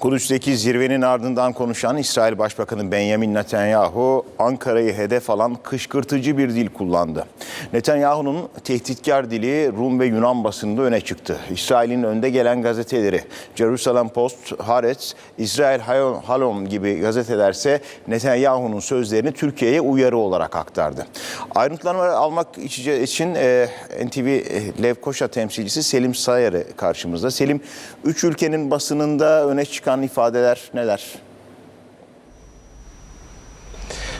Kudüs'teki zirvenin ardından konuşan İsrail Başbakanı Benjamin Netanyahu, Ankara'yı hedef alan kışkırtıcı bir dil kullandı. Netanyahu'nun tehditkar dili Rum ve Yunan basınında öne çıktı. İsrail'in önde gelen gazeteleri Jerusalem Post, Haaretz, İsrail Halom gibi gazetelerse Netanyahu'nun sözlerini Türkiye'ye uyarı olarak aktardı. Ayrıntıları almak için e, NTV e, Levkoşa temsilcisi Selim Sayarı karşımızda. Selim, üç ülkenin basınında öne çıkan ifadeler neler?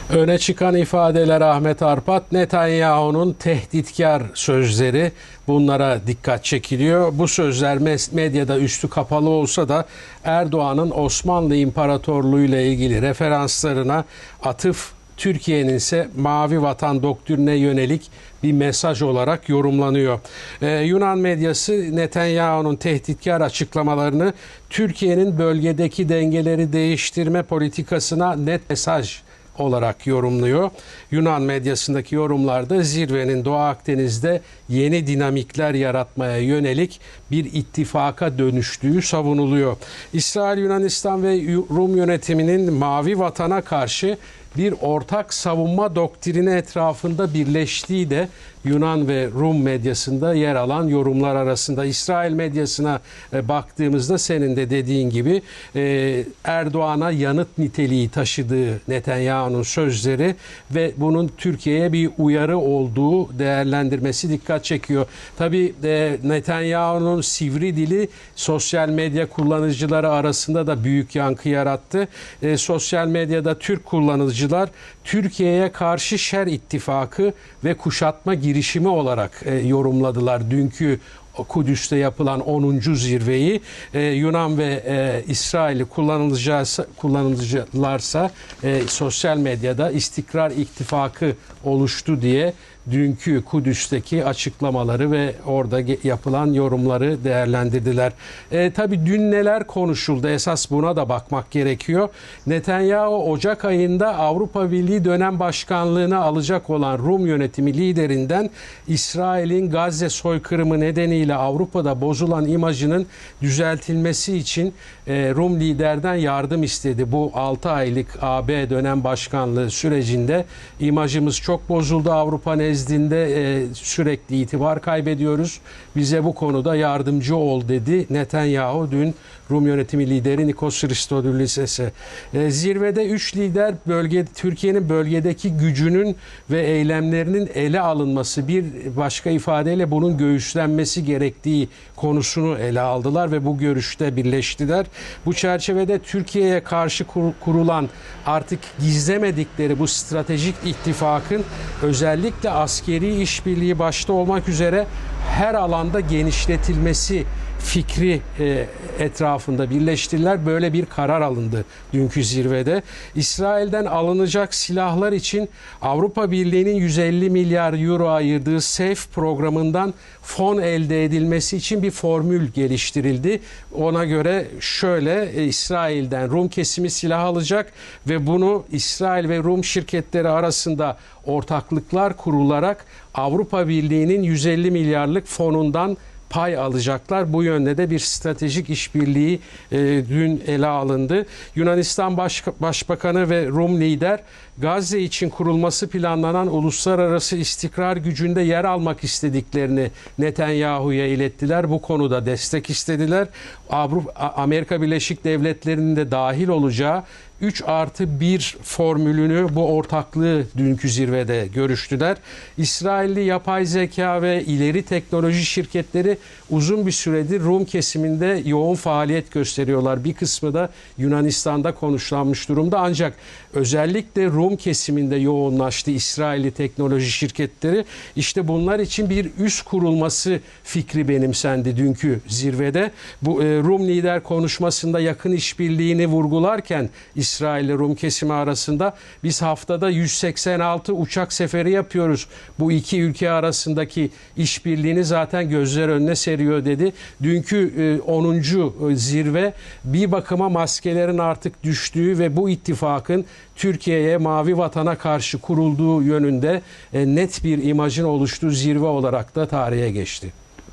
Öne çıkan ifadeler Ahmet Arpat, Netanyahu'nun tehditkar sözleri bunlara dikkat çekiliyor. Bu sözler medyada üstü kapalı olsa da Erdoğan'ın Osmanlı İmparatorluğu ile ilgili referanslarına atıf Türkiye'nin ise mavi vatan doktrine yönelik bir mesaj olarak yorumlanıyor. Ee, Yunan medyası Netanyahu'nun tehditkar açıklamalarını Türkiye'nin bölgedeki dengeleri değiştirme politikasına net mesaj olarak yorumluyor. Yunan medyasındaki yorumlarda zirvenin Doğu Akdeniz'de yeni dinamikler yaratmaya yönelik bir ittifaka dönüştüğü savunuluyor. İsrail, Yunanistan ve Rum yönetiminin mavi vatana karşı bir ortak savunma doktrini etrafında birleştiği de Yunan ve Rum medyasında yer alan yorumlar arasında. İsrail medyasına e, baktığımızda senin de dediğin gibi e, Erdoğan'a yanıt niteliği taşıdığı Netanyahu'nun sözleri ve bunun Türkiye'ye bir uyarı olduğu değerlendirmesi dikkat çekiyor. Tabii e, Netanyahu'nun sivri dili sosyal medya kullanıcıları arasında da büyük yankı yarattı. Sosyal medyada Türk kullanıcılar Türkiye'ye karşı şer ittifakı ve kuşatma girişimi olarak e, yorumladılar dünkü Kudüs'te yapılan 10. zirveyi e, Yunan ve e, İsrail'i kullanılacağız kullanılacaklarsa e, sosyal medyada istikrar ittifakı oluştu diye dünkü Kudüs'teki açıklamaları ve orada yapılan yorumları değerlendirdiler. E, Tabi dün neler konuşuldu esas buna da bakmak gerekiyor. Netanyahu Ocak ayında Avrupa Birliği dönem başkanlığını alacak olan Rum yönetimi liderinden İsrail'in Gazze soykırımı nedeniyle Avrupa'da bozulan imajının düzeltilmesi için e, Rum liderden yardım istedi. Bu 6 aylık AB dönem başkanlığı sürecinde imajımız çok bozuldu Avrupa nezdinde nezdinde e, sürekli itibar kaybediyoruz. Bize bu konuda yardımcı ol dedi Netanyahu dün Rum yönetimi lideri Nikos Christodoulides'e. E, zirvede 3 lider bölge Türkiye'nin bölgedeki gücünün ve eylemlerinin ele alınması bir başka ifadeyle bunun göğüslenmesi gerektiği konusunu ele aldılar ve bu görüşte birleştiler. Bu çerçevede Türkiye'ye karşı kurulan artık gizlemedikleri bu stratejik ittifakın özellikle askeri işbirliği başta olmak üzere her alanda genişletilmesi fikri e, etrafında birleştiler. Böyle bir karar alındı dünkü zirvede. İsrail'den alınacak silahlar için Avrupa Birliği'nin 150 milyar euro ayırdığı SAFE programından fon elde edilmesi için bir formül geliştirildi. Ona göre şöyle e, İsrail'den Rum kesimi silah alacak ve bunu İsrail ve Rum şirketleri arasında ortaklıklar kurularak Avrupa Birliği'nin 150 milyarlık fonundan pay alacaklar. Bu yönde de bir stratejik işbirliği e, dün ele alındı. Yunanistan Baş, Başbakanı ve Rum lider Gazze için kurulması planlanan uluslararası istikrar gücünde yer almak istediklerini Netanyahu'ya ilettiler. Bu konuda destek istediler. Avrupa, Amerika Birleşik Devletleri'nin de dahil olacağı 3 artı 1 formülünü bu ortaklığı dünkü zirvede görüştüler. İsrailli yapay zeka ve ileri teknoloji şirketleri uzun bir süredir Rum kesiminde yoğun faaliyet gösteriyorlar. Bir kısmı da Yunanistan'da konuşlanmış durumda ancak özellikle Rum kesiminde yoğunlaştı İsrailli teknoloji şirketleri. İşte bunlar için bir üst kurulması fikri benimsendi dünkü zirvede. Bu e, Rum lider konuşmasında yakın işbirliğini vurgularken ile Rum kesimi arasında biz haftada 186 uçak seferi yapıyoruz. Bu iki ülke arasındaki işbirliğini zaten gözler önüne seriyor dedi. Dünkü 10. E, zirve bir bakıma maskelerin artık düştüğü ve bu ittifakın Türkiye'ye mavi vatana karşı kurulduğu yönünde e, net bir imajın oluştuğu zirve olarak da tarihe geçti.